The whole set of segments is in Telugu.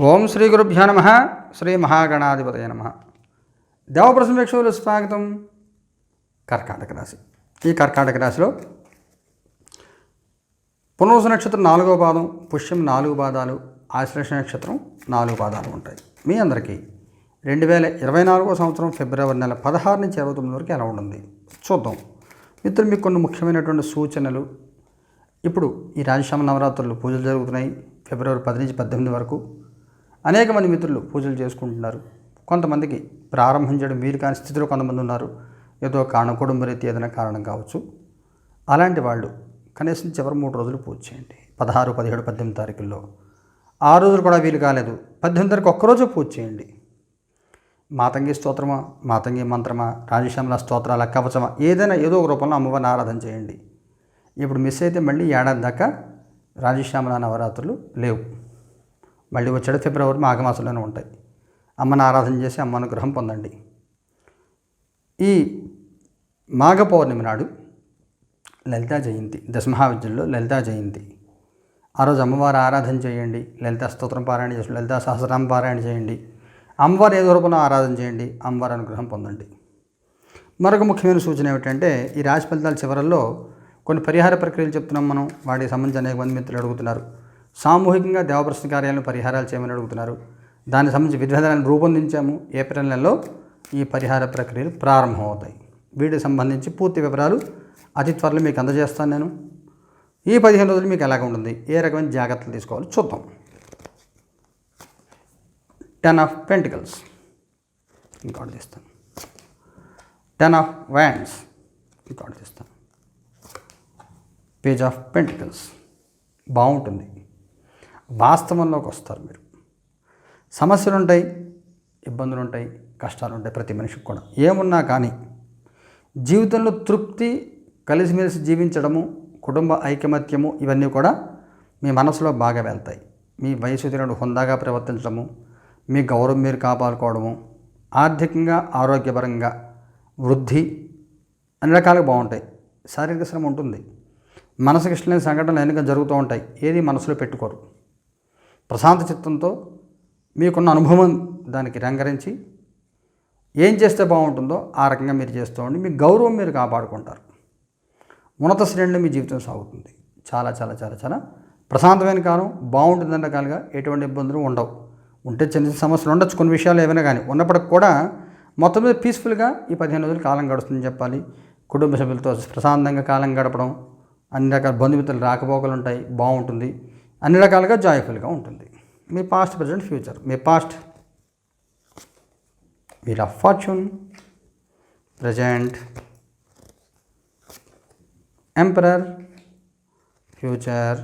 ఓం శ్రీ గురుభ్యో నమ. శ్రీ మహాగణాధిపతయ నమ. దేవప్రసమేక్షలు స్వాగతం. కర్కాటక రాశి. ఈ కర్కాటక రాశిలో పునరుస నక్షత్రం నాలుగో పాదం పుష్యం నాలుగు పాదాలు ఆశ్లేష నక్షత్రం నాలుగు పాదాలు ఉంటాయి. మీ అందరికీ రెండు వేల ఇరవై నాలుగో సంవత్సరం ఫిబ్రవరి నెల పదహారు నుంచి ఇరవై తొమ్మిది వరకు ఎలా ఉంటుంది? చూద్దాం. మిత్రులు మీకు కొన్ని ముఖ్యమైనటువంటి సూచనలు. ఇప్పుడు ఈ రాజశ్యామ నవరాత్రులు పూజలు జరుగుతున్నాయి. ఫిబ్రవరి పది నుంచి పద్దెనిమిది వరకు అనేక మంది మిత్రులు పూజలు చేసుకుంటున్నారు. కొంతమందికి ప్రారంభించడం వీలు కాని స్థితిలో కొంతమంది ఉన్నారు. ఏదో కారణం కుటుంబ రీతి ఏదైనా కారణం కావచ్చు. అలాంటి వాళ్ళు కనీసం చివరి మూడు రోజులు పూజ చేయండి. పదహారు పదిహేడు పద్దెనిమిది తారీఖుల్లో. ఆ రోజులు కూడా వీలు కాలేదు. పద్దెనిమిది తారీఖు ఒక్కరోజు పూజ చేయండి. మాతంగి స్తోత్రమా? మాతంగి మంత్రమా? రాజశ్యామల స్తోత్రాల కవచమా? ఏదైనా ఏదో ఒక రూపంలో అమ్మవారిని ఆరాధన చేయండి. ఇప్పుడు మిస్ అయితే మళ్ళీ ఏడాది దాకా రాజశ్యామల నవరాత్రులు లేవు. మళ్ళీ వచ్చాడు ఫిబ్రవరి మాఘమాసంలోనే ఉంటాయి. అమ్మను ఆరాధన చేసి అమ్మ అనుగ్రహం పొందండి. ఈ మాఘ పౌర్ణమి నాడు లలితా జయంతి దశమహావిద్యంలో లలితా జయంతి. ఆ రోజు అమ్మవారి ఆరాధన చేయండి. లలితా స్తోత్రం పారాయణ చేసి లలితా సహస్రం పారాయణ చేయండి. అమ్మవారి ఏదో రూపంలో ఆరాధన చేయండి. అమ్మవారి అనుగ్రహం పొందండి. మరొక ముఖ్యమైన సూచన ఏమిటంటే ఈ రాశి ఫలితాల చివరల్లో కొన్ని పరిహార ప్రక్రియలు చెప్తున్నాం మనం. వాటికి సంబంధించి అనేక మంది మిత్రులు అడుగుతున్నారు. సామూహికంగా దేవప్రశ్న కార్యాలను పరిహారాలు చేయమని అడుగుతున్నారు. దానికి సంబంధించి విధి విధానాలను రూపొందించాము. ఏప్రిల్ నెలలో ఈ పరిహార ప్రక్రియలు ప్రారంభమవుతాయి. వీటికి సంబంధించి పూర్తి వివరాలు అతి త్వరలో మీకు అందజేస్తాను నేను. ఈ పదిహేను రోజులు మీకు ఎలాగ ఉంటుంది? ఏ రకమైన జాగ్రత్తలు తీసుకోవాలో? చూద్దాం. Ten of pentacles. ఇంకోటి తీస్తాను. Ten of wands. ఇంకోటి తీస్తాను. Page of pentacles. బాగుంటుంది. వాస్తవంలోకి వస్తారు మీరు. సమస్యలు ఉంటాయి ఇబ్బందులు ఉంటాయి కష్టాలు ఉంటాయి ప్రతి మనిషికి కూడా. ఏమున్నా కానీ జీవితంలో తృప్తి కలిసిమెలిసి జీవించడము కుటుంబ ఐకమత్యము ఇవన్నీ కూడా మీ మనసులో బాగా వెళ్తాయి. మీ వయసు తినడు హుందాగా ప్రవర్తించడము మీ గౌరవం మీరు కాపాడుకోవడము ఆర్థికంగా ఆరోగ్యపరంగా వృద్ధి అన్ని రకాలుగా బాగుంటాయి. శారీరక శ్రమ ఉంటుంది. మనసుకి ఇష్టమైన సంఘటనలు ఎన్నిక జరుగుతూ ఉంటాయి. ఏది మనసులో పెట్టుకోరు. ప్రశాంత చిత్తంతో మీకున్న అనుభవం దానికి రంగరించి ఏం చేస్తే బాగుంటుందో ఆ రకంగా మీరు చేస్తూ ఉండి మీ గౌరవం మీరు కాపాడుకుంటారు. ఉన్నత శ్రేణిలో మీ జీవితం సాగుతుంది. చాలా చాలా చాలా చాలా ప్రశాంతమైన కాలం బాగుంటుంది కాలుగా రకాలుగా ఎటువంటి ఇబ్బందులు ఉండవు. ఉంటే చిన్న చిన్న సమస్యలు ఉండొచ్చు కొన్ని విషయాలు ఏమైనా కానీ. ఉన్నప్పటికి కూడా మొత్తం మీద పీస్ఫుల్గా ఈ పదిహేను రోజులు కాలం గడుస్తుందని చెప్పాలి. కుటుంబ సభ్యులతో ప్రశాంతంగా కాలం గడపడం అన్ని రకాల బంధుమిత్రులు రాకపోకలు ఉంటాయి బాగుంటుంది. అన్ని రకాలుగా జాయ్ఫుల్గా ఉంటుంది. మీ past present future me past wheel of fortune present emperor future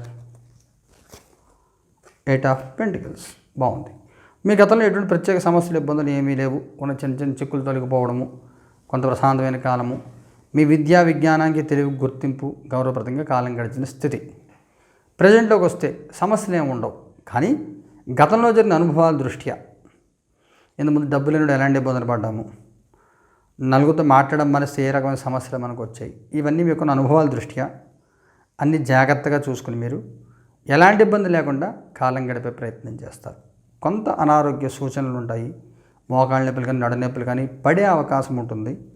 eight of pentacles బాగుంది. మీ గతంలో ఎటువంటి ప్రత్యేక సమస్యలు ఇబ్బందులు ఏమీ లేవు. కొన్ని చిన్న చిన్న చిక్కులు తొలగిపోవడము కొంత ప్రశాంతమైన కాలము మీ విద్యా విజ్ఞానానికి తెలివి గుర్తింపు గౌరవప్రదంగా కాలం గడిచిన స్థితి. ప్రజెంట్లోకి వస్తే సమస్యలు ఏమి ఉండవు. కానీ గతంలో జరిగిన అనుభవాల దృష్ట్యా ఇంతకుముందు డబ్బు లేనుడు ఎలాంటి ఇబ్బందులు పడ్డాము? నలుగురితో మాట్లాడడం మనసు ఏ రకమైన సమస్యలు మనకు వచ్చాయి? ఇవన్నీ మీకున్న అనుభవాల దృష్ట్యా? అన్ని జాగ్రత్తగా చూసుకుని మీరు ఎలాంటి ఇబ్బంది లేకుండా కాలం గడిపే ప్రయత్నం చేస్తారు. కొంత అనారోగ్య సూచనలు ఉంటాయి. మోకాళ్ళ నొప్పులు కానీ నడనొప్పులు కానీ పడే అవకాశం ఉంటుంది.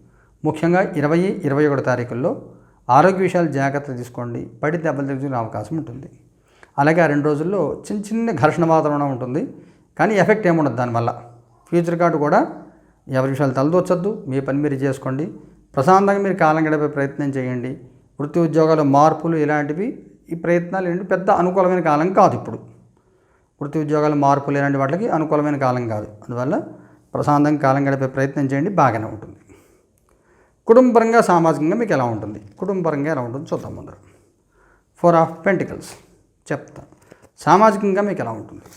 ముఖ్యంగా ఇరవై ఇరవై ఒకటి తారీఖుల్లో ఆరోగ్య విషయాలు జాగ్రత్త తీసుకోండి. పడి దెబ్బలు తెచ్చుకునే అవకాశం ఉంటుంది. అలాగే ఆ రెండు రోజుల్లో చిన్న చిన్న ఘర్షణ వాతావరణం ఉంటుంది. కానీ ఎఫెక్ట్ ఏముండదు దానివల్ల. ఫ్యూచర్ కార్డు కూడా ఎవరి విషయాలు తలదోచద్దు మీ పని మీరు చేసుకోండి. ప్రశాంతంగా మీరు కాలం గడిపే ప్రయత్నం చేయండి. వృత్తి ఉద్యోగాలు మార్పులు ఇలాంటివి ఈ ప్రయత్నాలు ఏంటి? పెద్ద అనుకూలమైన కాలం కాదు ఇప్పుడు. వృత్తి ఉద్యోగాలు మార్పులు ఇలాంటి వాటికి అనుకూలమైన కాలం కాదు. అందువల్ల ప్రశాంతంగా కాలం గడిపే ప్రయత్నం చేయండి. బాగానే ఉంటుంది. కుటుంబపరంగా సామాజికంగా మీకు ఎలా ఉంటుంది? కుటుంబపరంగా ఎలా ఉంటుంది చూద్దాం ముందర. ఫోర్ ఆఫ్ పెంటికల్స్ చెప్తాను సామాజికంగా మీకు ఎలా ఉంటుంది?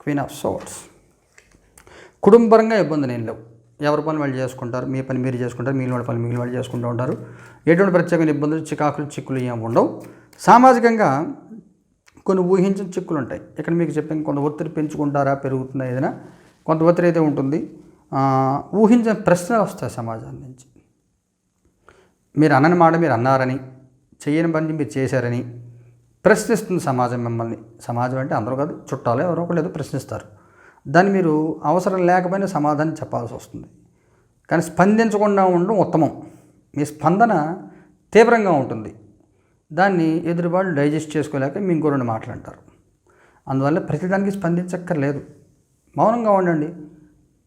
క్వీన్ ఆఫ్ సోట్స్ కుటుంబపరంగా ఇబ్బందులు ఏం లేవు. ఎవరి పని వాళ్ళు చేసుకుంటారు మీ పని మీరు చేసుకుంటారు మిగిలిన వాళ్ళ పని మిగిలిన వాళ్ళు చేసుకుంటూ ఉంటారు. ఎటువంటి ప్రత్యేకమైన ఇబ్బందులు చికాకులు చిక్కులు ఏం ఉండవు. సామాజికంగా కొన్ని ఊహించిన చిక్కులు ఉంటాయి. ఇక్కడ మీకు చెప్పిన కొంత ఒత్తిడి పెంచుకుంటారా పెరుగుతుందా ఏదైనా? కొంత ఒత్తిడి అయితే ఉంటుంది. ఊహించిన ప్రశ్నలు వస్తాయి సమాజం నుంచి. మీరు అన్నని మాట మీరు అన్నారని చేయని పని మీరు చేశారని ప్రశ్నిస్తుంది సమాజం మిమ్మల్ని. సమాజం అంటే అందరూ కాదు చుట్టాలు ఎవరో ఒకరు ఏదో ప్రశ్నిస్తారు. దాన్ని మీరు అవసరం లేకపోయినా సమాధానం చెప్పాల్సి వస్తుంది. కానీ స్పందించకుండా ఉండడం ఉత్తమం. మీ స్పందన తీవ్రంగా ఉంటుంది. దాన్ని ఎదురువాళ్ళు డైజెస్ట్ చేసుకోలేక మీ ఇంకో రెండు మాటలు అంటారు. అందువల్ల ప్రతిదానికి స్పందించక్కర్లేదు. మౌనంగా ఉండండి.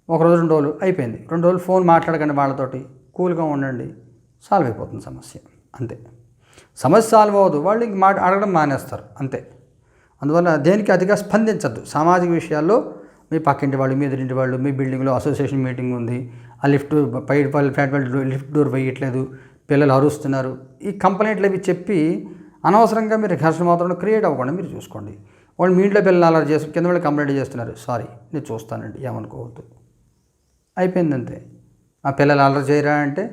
ఒక రోజు రెండు రోజులు అయిపోయింది. రెండు రోజులు ఫోన్ మాట్లాడకండి వాళ్ళతోటి. కూల్గా ఉండండి. సాల్వ్ అయిపోతుంది సమస్య. అంతే. సమస్య సాల్వ్ అవ్వదు. వాళ్ళు ఇంక మాట అడగడం మానేస్తారు. అంతే. అందువల్ల దేనికి అతిగా స్పందించద్దు. సామాజిక విషయాల్లో మీ పక్కింటి వాళ్ళు మీ ఎదురింటి వాళ్ళు మీ బిల్డింగ్లో అసోసియేషన్ మీటింగ్ ఉంది. ఆ లిఫ్ట్ పై ఫ్లాట్ వాళ్ళు లిఫ్ట్ డోర్ వేయట్లేదు. పిల్లలు అరుస్తున్నారు. ఈ కంప్లైంట్లు అవి చెప్పి అనవసరంగా మీరు ఘర్షణ మాత్రం క్రియేట్ అవ్వకుండా మీరు చూసుకోండి. వాళ్ళు మీ ఇంట్లో పిల్లలు అలా చేసి కింద వాళ్ళు కంప్లైంట్ చేస్తున్నారు. సారీ నేను చూస్తానండి. ఏమనుకోవద్దు. అయిపోయింది అంతే ఆ పిల్లలు అల్లరి చేయరా అంటే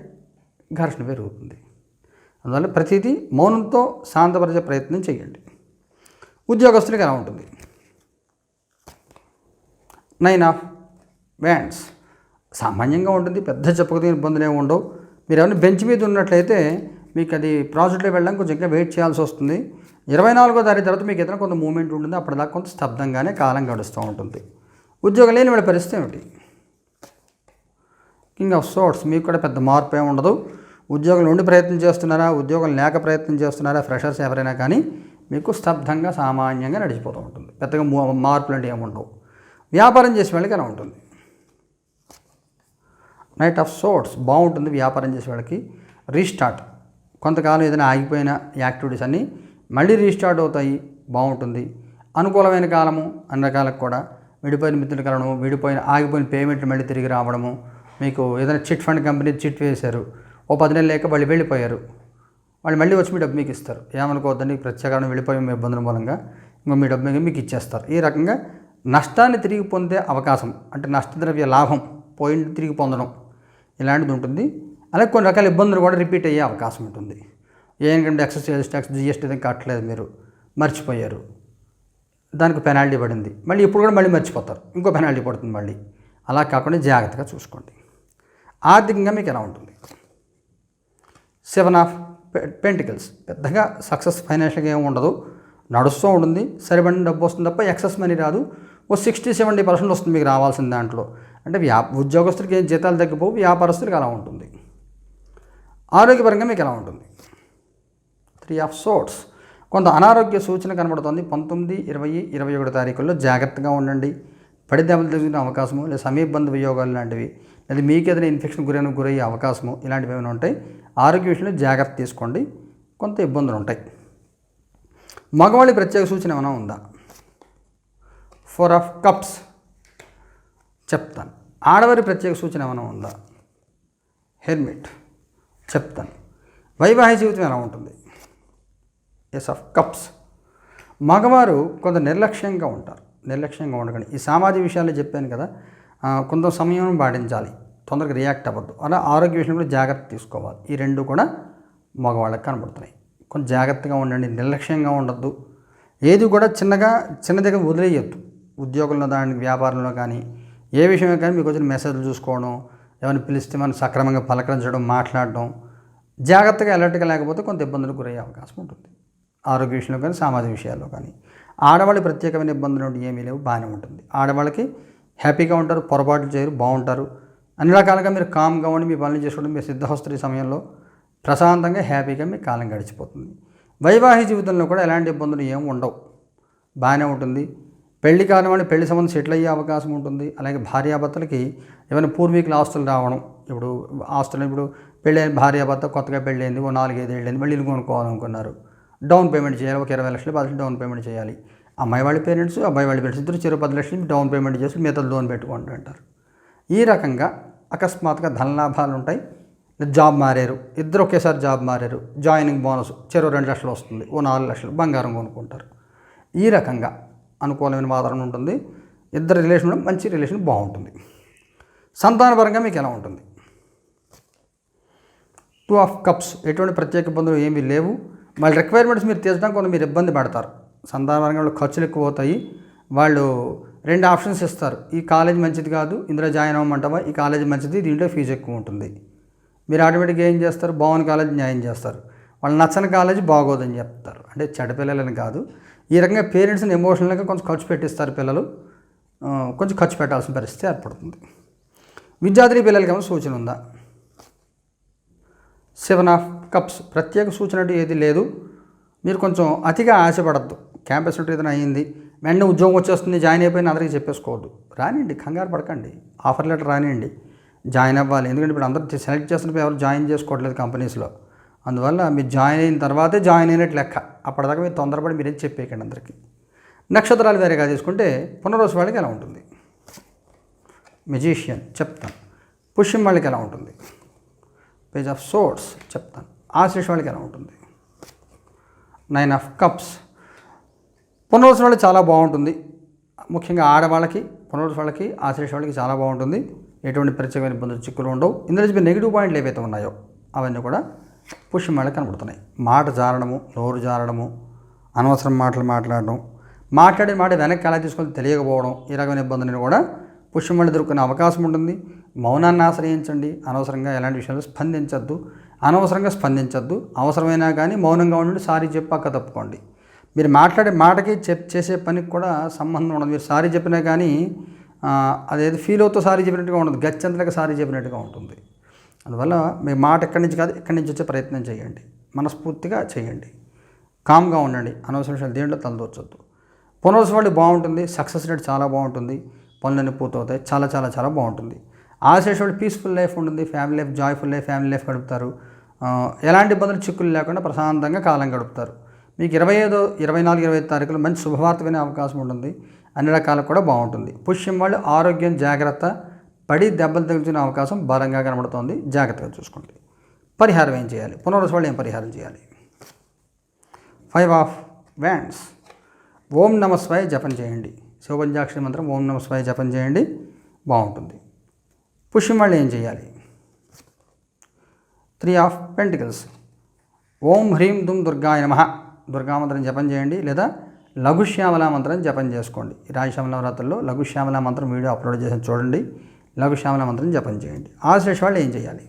ఘర్షణ పెరుగుతుంది. అందువల్ల ప్రతిదీ మౌనంతో శాంతపరిచే ప్రయత్నం చేయండి. ఉద్యోగస్తులకి ఎలా ఉంటుంది? నైన్ ఆఫ్ వ్యాండ్స్ సామాన్యంగా ఉంటుంది పెద్ద చెప్పుకోదగిన ఇబ్బందులు ఏమి ఉండవు. మీరు ఏమైనా బెంచ్ మీద ఉన్నట్లయితే మీకు అది ప్రాజెక్ట్లో వెళ్ళడానికి కొంచెం ఇంకా వెయిట్ చేయాల్సి వస్తుంది. ఇరవై నాలుగో తారీఖు తర్వాత మీకు ఏదైనా కొంత మూమెంట్ ఉంటుంది అప్పటిదాకా కొంత స్తబ్దంగానే కాలం గడుస్తూ ఉంటుంది. ఉద్యోగం లేని వాళ్ళ పరిస్థితి ఏమిటి? కింగ్ ఆఫ్ సోర్ట్స్ మీకు కూడా పెద్ద మార్పు ఏమి ఉండదు. ఉద్యోగం ఉండి ప్రయత్నం చేస్తున్నారా? ఉద్యోగం లేక ప్రయత్నం చేస్తున్నారా? ఫ్రెషర్స్ ఎవరైనా కానీ మీకు స్తబ్దంగా సామాన్యంగా నడిచిపోతూ ఉంటుంది. పెద్దగా మార్పులు అంటే ఏమి ఉండవు. వ్యాపారం చేసే వాళ్ళకి ఎలా ఉంటుంది. నైట్ ఆఫ్ సోర్ట్స్ బాగుంటుంది వ్యాపారం చేసే వాళ్ళకి. రీస్టార్ట్ కొంతకాలం ఏదైనా ఆగిపోయిన యాక్టివిటీస్ అన్నీ మళ్ళీ రీస్టార్ట్ అవుతాయి. బాగుంటుంది. అనుకూలమైన కాలము అన్ని రకాలకు కూడా విడిపోయిన మిత్రులు కలవడము విడిపోయిన ఆగిపోయిన పేమెంట్లు మళ్ళీ తిరిగి రావడము మీకు ఏదైనా చిట్ ఫండ్ కంపెనీ చిట్ వేశారు ఓ పది నెలలు లేక వాళ్ళు వెళ్ళిపోయారు. వాళ్ళు మళ్ళీ వచ్చి మీ డబ్బు మీకు ఇస్తారు. ఏమనుకోవద్దని ప్రత్యేకంగా వెళ్ళిపోయి మీ ఇబ్బందుల మూలంగా ఇంకా మీ డబ్బు మీకు ఇచ్చేస్తారు. ఈ రకంగా నష్టాన్ని తిరిగి పొందే అవకాశం అంటే నష్టద్రవ్య లాభం పోయింది తిరిగి పొందడం ఇలాంటిది ఉంటుంది. అలాగే కొన్ని రకాల ఇబ్బందులు కూడా రిపీట్ అయ్యే అవకాశం ఉంటుంది. ఏంటంటే ఎక్సైజ్ సేల్స్ ట్యాక్స్ జిఎస్టీ ఏదైనా కట్టలేదు మీరు మర్చిపోయారు. దానికి పెనాల్టీ పడింది. మళ్ళీ ఇప్పుడు కూడా మళ్ళీ మర్చిపోతారు. ఇంకో పెనాల్టీ పడుతుంది మళ్ళీ. అలా కాకుండా జాగ్రత్తగా చూసుకోండి. ఆర్థికంగా మీకు ఎలా ఉంటుంది? Seven of pentacles. పెద్దగా సక్సెస్ ఫైనాన్షియల్గా ఏమి ఉండదు. నడుస్తూ ఉంటుంది. సరిపడిన డబ్బు వస్తుంది తప్ప ఎక్సెస్ మనీ రాదు. ఓ సిక్స్టీ సెవెంటీ పర్సెంట్ వస్తుంది మీకు రావాల్సిన దాంట్లో. అంటే వ్యా ఉద్యోగస్తులకి ఏం జీతాలు తగ్గిపోవు వ్యాపారస్తులకి అలా ఉంటుంది. ఆరోగ్యపరంగా మీకు ఎలా ఉంటుంది? త్రీ ఆఫ్ సోట్స్ కొంత అనారోగ్య సూచన కనబడుతుంది. పంతొమ్మిది ఇరవై ఇరవై ఒకటి తారీఖుల్లో జాగ్రత్తగా ఉండండి. పడి దెబ్బలు తగిన అవకాశము లేదా సమీపబంధ వియోగాలు లాంటివి. లేదా మీకు ఏదైనా ఇన్ఫెక్షన్ గురైన గురయ్యే అవకాశము ఇలాంటివి ఏమైనా ఉంటాయి ఆరోగ్య విషయంలో జాగ్రత్త తీసుకోండి. కొంత ఇబ్బందులు ఉంటాయి. మగవాళ్ళి ప్రత్యేక సూచన ఏమైనా ఉందా? ఫోర్ ఆఫ్ కప్స్ చెప్తాను. ఆడవారి ప్రత్యేక సూచన ఏమైనా ఉందా? హెల్మెట్ చెప్తాను. వైవాహిక జీవితం ఎలా ఉంటుంది? ఎస్ ఆఫ్ కప్స్ మగవారు కొంత నిర్లక్ష్యంగా ఉంటారు. నిర్లక్ష్యంగా ఉండకండి. ఈ సామాజిక విషయాలు చెప్పాను కదా కొంత సమయం పాటించాలి. తొందరగా రియాక్ట్ అవ్వద్దు. అలా ఆరోగ్య విషయంలో కూడా జాగ్రత్త తీసుకోవాలి. ఈ రెండు కూడా మగవాళ్ళకి కనబడుతున్నాయి. కొంచెం జాగ్రత్తగా ఉండండి. నిర్లక్ష్యంగా ఉండద్దు. ఏది కూడా చిన్నగా చిన్న దగ్గర వదిలేయద్దు. ఉద్యోగంలో దాని వ్యాపారంలో కానీ ఏ విషయంలో కానీ మీకు వచ్చిన మెసేజ్లు చూసుకోవడం ఏమైనా పిలిస్తే మనం సక్రమంగా పలకరించడం మాట్లాడడం జాగ్రత్తగా అలర్ట్గా లేకపోతే కొంత ఇబ్బందులకు గురయ్యే అవకాశం ఉంటుంది. ఆరోగ్య విషయంలో కానీ సామాజిక విషయాల్లో కానీ. ఆడవాళ్ళ ప్రత్యేకమైన ఇబ్బందులు ఏమీ లేవు. బాగానే ఉంటుంది. ఆడవాళ్ళకి హ్యాపీగా ఉంటారు పొరపాట్లు చేయరు బాగుంటారు. అన్ని రకాలుగా మీరు కామ్గా ఉండి మీ పనులు చేసుకోవడం మీ సిద్ధహస్తుల సమయంలో ప్రశాంతంగా హ్యాపీగా మీ కాలం గడిచిపోతుంది. వైవాహిక జీవితంలో కూడా ఎలాంటి ఇబ్బందులు ఏమి ఉండవు. బాగానే ఉంటుంది. పెళ్ళి కాలం వాళ్ళు పెళ్ళి సంబంధం సెటిల్ అయ్యే అవకాశం ఉంటుంది. అలాగే భార్యాభర్తలకి ఏమైనా పూర్వీకుల ఆస్తులు రావడం ఇప్పుడు ఆస్తులు ఇప్పుడు పెళ్ళైన భార్యాభర్త కొత్తగా పెళ్ళైంది ఓ నాలుగైదు ఏళ్ళైంది మళ్ళీ ఇల్లు కొనుక్కోవాలనుకున్నారు. డౌన్ పేమెంట్ చేయాలి ఒక ఇరవై లక్షలు పది డౌన్ పేమెంట్ చేయాలి. అమ్మాయి వాళ్ళ పేరెంట్స్ అబ్బాయి వాళ్ళ పేరెంట్స్ ఇద్దరు చిరు పది లక్షలు డౌన్ పేమెంట్ చేసి మిగతా లోన్ పెట్టుకోండి అంటారు. ఈ రకంగా అకస్మాత్తుగా ధనలాభాలు ఉంటాయి. జాబ్ మారారు. ఇద్దరు ఒకేసారి జాబ్ మారారు. జాయినింగ్ బోనస్ చెరో రెండు లక్షలు వస్తుంది. ఓ నాలుగు లక్షలు బంగారం కొనుక్కుంటారు. ఈ రకంగా అనుకూలమైన వాతావరణం ఉంటుంది. ఇద్దరు రిలేషన్ కూడా మంచి రిలేషన్ బాగుంటుంది. సంతానపరంగా మీకు ఎలా ఉంటుంది? Two of cups. ఎటువంటి ప్రత్యేక ఇబ్బందులు ఏమీ లేవు. మళ్ళీ రిక్వైర్మెంట్స్ మీరు తీర్చడానికి కొంత మీరు ఇబ్బంది పడతారు. సందర్భంగా వాళ్ళు ఖర్చులు ఎక్కువ అవుతాయి. వాళ్ళు రెండు ఆప్షన్స్ ఇస్తారు. ఈ కాలేజ్ మంచిది కాదు ఇందులో జాయిన్ అవ్వమంటావా? ఈ కాలేజ్ మంచిది దీంట్లో ఫీజు ఎక్కువ ఉంటుంది. మీరు ఆటోమేటిక్గా ఏం చేస్తారు? బాగుని కాలేజ్ న్యాయం చేస్తారు. వాళ్ళు నచ్చని కాలేజ్ బాగోదని చెప్తారు. అంటే చెడ్డ పిల్లలని కాదు. ఈ రకంగా పేరెంట్స్ని ఎమోషనల్గా కొంచెం ఖర్చు పెట్టిస్తారు పిల్లలు. కొంచెం ఖర్చు పెట్టాల్సిన పరిస్థితి ఏర్పడుతుంది. విద్యార్థి పిల్లలకి ఏమైనా సూచన ఉందా? Seven of cups. ప్రత్యేక సూచన అంటూ ఏది లేదు. మీరు కొంచెం అతిగా ఆశపడద్దు. క్యాంపస్ ఇంటర్వ్యూ ఏదైనా అయ్యింది వెంటనే ఉద్యోగం వచ్చేస్తుంది జాయిన్ అయిపోయిన అందరికీ చెప్పేసుకోవద్దు. రానివ్వండి కంగారు పడకండి. ఆఫర్ లెటర్ రానివ్వండి జాయిన్ అవ్వాలి. ఎందుకంటే ఇప్పుడు అందరూ సెలెక్ట్ చేస్తున్నప్పుడు ఎవరు జాయిన్ చేసుకోవట్లేదు కంపెనీస్లో. అందువల్ల మీరు జాయిన్ అయిన తర్వాతే జాయిన్ అయినట్టు లెక్క. అప్పటిదాకా మీరు తొందరపడి మీరేం చెప్పేయకండి అందరికీ. నక్షత్రాలు వేరేగా తీసుకుంటే పునరోజు వాళ్ళకి ఎలా ఉంటుంది? మెజీషియన్ చెప్తాను. పుష్యం వాళ్ళకి ఎలా ఉంటుంది? పేజ్ ఆఫ్ సోర్స్ చెప్తాను. ఆశీష్ వాళ్ళకి ఎలా ఉంటుంది? నైన్ ఆఫ్ కప్స్ పునర్వసు చాలా బాగుంటుంది. ముఖ్యంగా ఆడవాళ్ళకి పునర్వసు వాళ్ళకి వాళ్ళకి చాలా బాగుంటుంది. ఎటువంటి ప్రత్యేకమైన ఇబ్బందులు చిక్కులు ఉండవు. ఇందులో చెప్పిన నెగిటివ్ పాయింట్లు ఏవైతే ఉన్నాయో అవన్నీ కూడా పుష్యం వాళ్ళకి కనబడుతున్నాయి. మాట జారడము నోరు జారడము అనవసరం మాటలు మాట్లాడడం మాట్లాడే మాట వెనక్కి ఎలా తీసుకొని తెలియకపోవడం ఈ రకమైన ఇబ్బందులను కూడా పుష్యం వాళ్ళు దొరుకునే అవకాశం ఉంటుంది. మౌనాన్ని ఆశ్రయించండి. అనవసరంగా ఎలాంటి విషయాలు స్పందించద్దు. అనవసరంగా స్పందించద్దు. అవసరమైనా కానీ మౌనంగా ఉండండి. సారీ చెప్పాక తప్పుకోండి. మీరు మాట్లాడే మాటకి చెప్ చేసే పనికి కూడా సంబంధం ఉండదు. మీరు సారీ చెప్పినా కానీ ఆ, అదేదో ఫీల్ అవుతూ సారీ చెప్పినట్టుగా ఉండదు. గచ్చంతలకు సారీ చెప్పినట్టుగా ఉంటుంది. అందువల్ల మీ మాట ఎక్కడి నుంచి కాదు ఎక్కడి నుంచి వచ్చే ప్రయత్నం చేయండి. మనస్ఫూర్తిగా చేయండి. కామ్గా ఉండండి. అనవసర విషయాలు దేంట్లో తలదూర్చొద్దు. పునరుసవాళ్ళు బాగుంటుంది. సక్సెస్ రేట్ చాలా బాగుంటుంది. పనులన్నీ పూర్తవుతాయి. చాలా చాలా చాలా బాగుంటుంది. ఆశేష పీస్ఫుల్ లైఫ్ ఉంటుంది. Family life joyful life family life గడుపుతారు. ఎలాంటి ఇబ్బందులు చిక్కులు లేకుండా ప్రశాంతంగా కాలం గడుపుతారు. మీకు ఇరవై ఐదో ఇరవై నాలుగు ఇరవై ఐదు తారీఖులు మంచి శుభవార్త వినే అవకాశం ఉంటుంది. అన్ని రకాలకు కూడా బాగుంటుంది. పుష్యం వాళ్ళు ఆరోగ్యం జాగ్రత్త పడి దెబ్బలు తగులుతున్న అవకాశం బలంగా కనబడుతోంది. జాగ్రత్తగా చూసుకోండి. పరిహారం ఏం చేయాలి? పునర్వసు వాళ్ళు ఏం పరిహారం చేయాలి? ఫైవ్ ఆఫ్ వ్యాండ్స్ ఓం నమస్వాయ జపం చేయండి. శివపంచాక్షరి మంత్రం ఓం నమస్వాయ జపం చేయండి. బాగుంటుంది. పుష్యం వాళ్ళు ఏం చేయాలి? త్రీ ఆఫ్ పెంటికల్స్ ఓం హ్రీం దుమ్ దుర్గాయ నమ. దుర్గా మంత్రం జపం చేయండి లేదా లఘుశ్యామల మంత్రం జపం చేసుకోండి. రాజశ్యామల నవరాత్రుల్లో లఘుశ్యామల మంత్రం వీడియో అప్లోడ్ చేసి చూడండి. లఘుశ్యామల మంత్రం జపం చేయండి. ఆశ్రేష్ వాళ్ళు ఏం చేయాలి?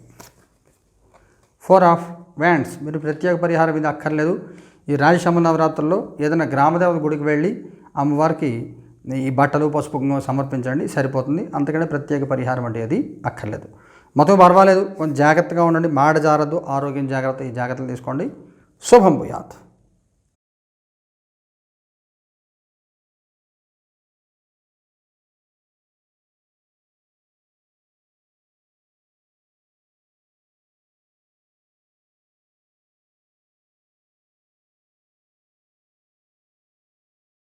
ఫోర్ ఆఫ్ వ్యాండ్స్ మీరు ప్రత్యేక పరిహారం ఇది అక్కర్లేదు. ఈ రాజశ్యామ నవరాత్రుల్లో ఏదైనా గ్రామదేవత గుడికి వెళ్ళి అమ్మవారికి ఈ బట్టలు పసుపు సమర్పించండి సరిపోతుంది. అంతకంటే ప్రత్యేక పరిహారం అంటే అది అక్కర్లేదు. మొత్తం పర్వాలేదు. కొంచెం జాగ్రత్తగా ఉండండి. మాట జారద్దు ఆరోగ్యం జాగ్రత్త ఈ జాగ్రత్తలు తీసుకోండి. శుభం భూయాత్.